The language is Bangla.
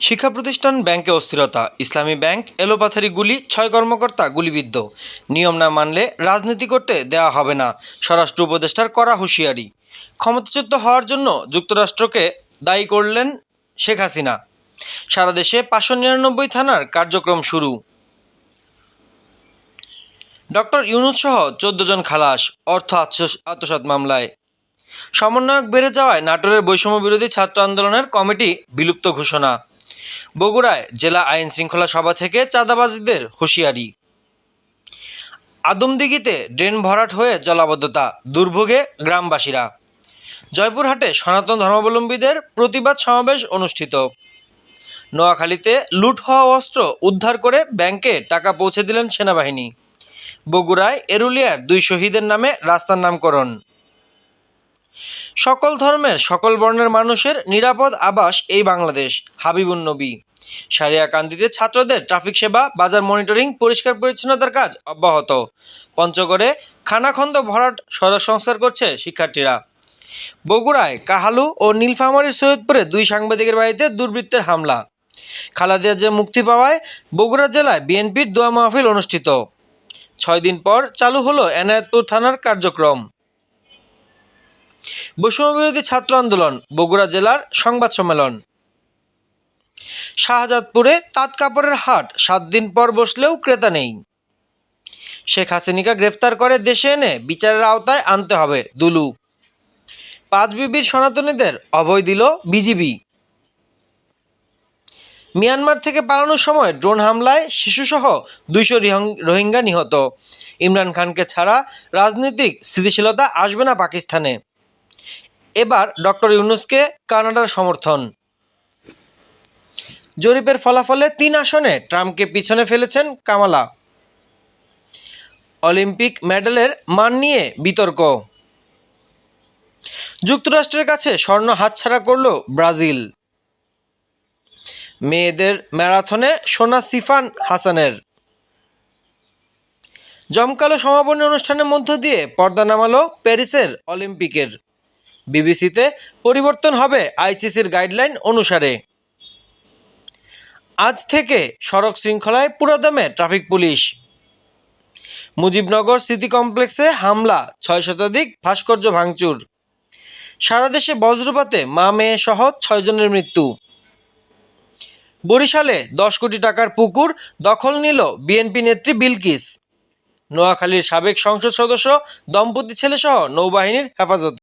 শিক্ষা প্রতিষ্ঠান ব্যাংকে অস্থিরতা। ইসলামী ব্যাংক, এলোপাথারি গুলি, ছয় কর্মকর্তা গুলিবিদ্ধ। নিয়ম না মানলে রাজনীতি করতে দেয়া হবে না, স্বরাষ্ট্র উপদেষ্টার করা হুঁশিয়ারি। ক্ষমতাচ্যুত হওয়ার জন্য যুক্তরাষ্ট্রকে দায়ী করলেন শেখ হাসিনা। সারা দেশে পাঁচশো নিরানব্বই থানার কার্যক্রম শুরু। ডক্টর ইউনুস সহ চোদ্দ জন খালাস, অর্থ আত্মস- আত্মসাৎ মামলায়। সমন্বয়ক বেড়ে যাওয়ায় নাটোরের বৈষম্য বিরোধী ছাত্র আন্দোলনের কমিটি বিলুপ্ত ঘোষণা। বগুড়ায় জেলা আইন শৃঙ্খলা সভা থেকে চাঁদাবাজিদের হুঁশিয়ারি। আদমদিঘিতে ড্রেন ভরাট হয়ে জলাবদ্ধতা, দুর্ভোগে গ্রামবাসীরা। জয়পুরহাটে সনাতন ধর্মাবলম্বীদের প্রতিবাদ সমাবেশ অনুষ্ঠিত। নোয়াখালীতে লুট হওয়া অস্ত্র উদ্ধার করে ব্যাংকে টাকা পৌঁছে দিলেন সেনাবাহিনী। বগুড়ায় এরুলিয়ার দুই শহীদের নামে রাস্তার নামকরণ। সকল ধর্মের, সকল বর্ণের মানুষের নিরাপদ আবাস এই বাংলাদেশ, হাবিবুন নবী। সারিয়াকান্দিতে ছাত্রদের ট্রাফিক সেবা, বাজার মনিটরিং, পরিষ্কার পরিচ্ছন্নতার কাজ অব্যাহত। পঞ্চগড়ে খানাখন্দ ভরাট সড়ক সংস্কার করছে শিক্ষার্থীরা। বগুড়ায় কাহালু ও নীলফামারীর সৈয়দপুরে দুই সাংবাদিকের বাড়িতে দুর্বৃত্তের হামলা। খালাদিয়া যে মুক্তি পাওয়ায় বগুড়া জেলায় বিএনপির দোয়া মাহফিল অনুষ্ঠিত। ছয় দিন পর চালু হলো এনায়েতপুর থানার কার্যক্রম। বৈষম্য বিরোধী ছাত্র আন্দোলন, বগুড়া জেলার সংবাদ সম্মেলন। শাহজাদপুরে তাঁত কাপড়ের হাট, সাত দিন পর বসলেও ক্রেতা নেই। শেখ হাসিনাকে গ্রেফতার করে দেশে এনে বিচারের আওতায় আনতে হবে দুলু। পাঁচ বিবির সনাতনীদের অভয় দিল বিজিবি। মিয়ানমার থেকে পালানোর সময় ড্রোন হামলায় শিশুসহ দুইশো রোহিঙ্গা নিহত। ইমরান খানকে ছাড়া রাজনৈতিক স্থিতিশীলতা আসবে না পাকিস্তানে। এবার ডক্টর ইউনুসকে কানাডার সমর্থন। জরিপের ফলাফলে তিন আসনে ট্রাম্পকে পিছনে ফেলেছেন কামালা। অলিম্পিক মেডেলের মান নিয়ে বিতর্ক। যুক্তরাষ্ট্রের কাছে স্বর্ণ হাতছাড়া করল ব্রাজিল। মেয়েদের ম্যারাথনে সোনা সিফান হাসানের। জমকালো সমাপনী অনুষ্ঠানের মধ্য দিয়ে পর্দা নামালো প্যারিসের অলিম্পিকের। বিবিসিতে পরিবর্তন হবে আইসিসির গাইডলাইন অনুসারে। আজ থেকে সড়ক শৃঙ্খলায় পুরোদমে ট্রাফিক পুলিশ। মুজিবনগর সিটি কমপ্লেক্সে হামলা, ছয় শতাধিক ভাস্কর্য ভাঙচুর। সারা দেশে বজ্রপাতে মা মেয়ে সহ ছয়জনের মৃত্যু। বরিশালে দশ কোটি টাকার পুকুর দখল নিল বিএনপি নেত্রী বিলকিস। নোয়াখালীর সাবেক সংসদ সদস্য, দম্পতি ছেলেসহ নৌবাহিনীর হেফাজত।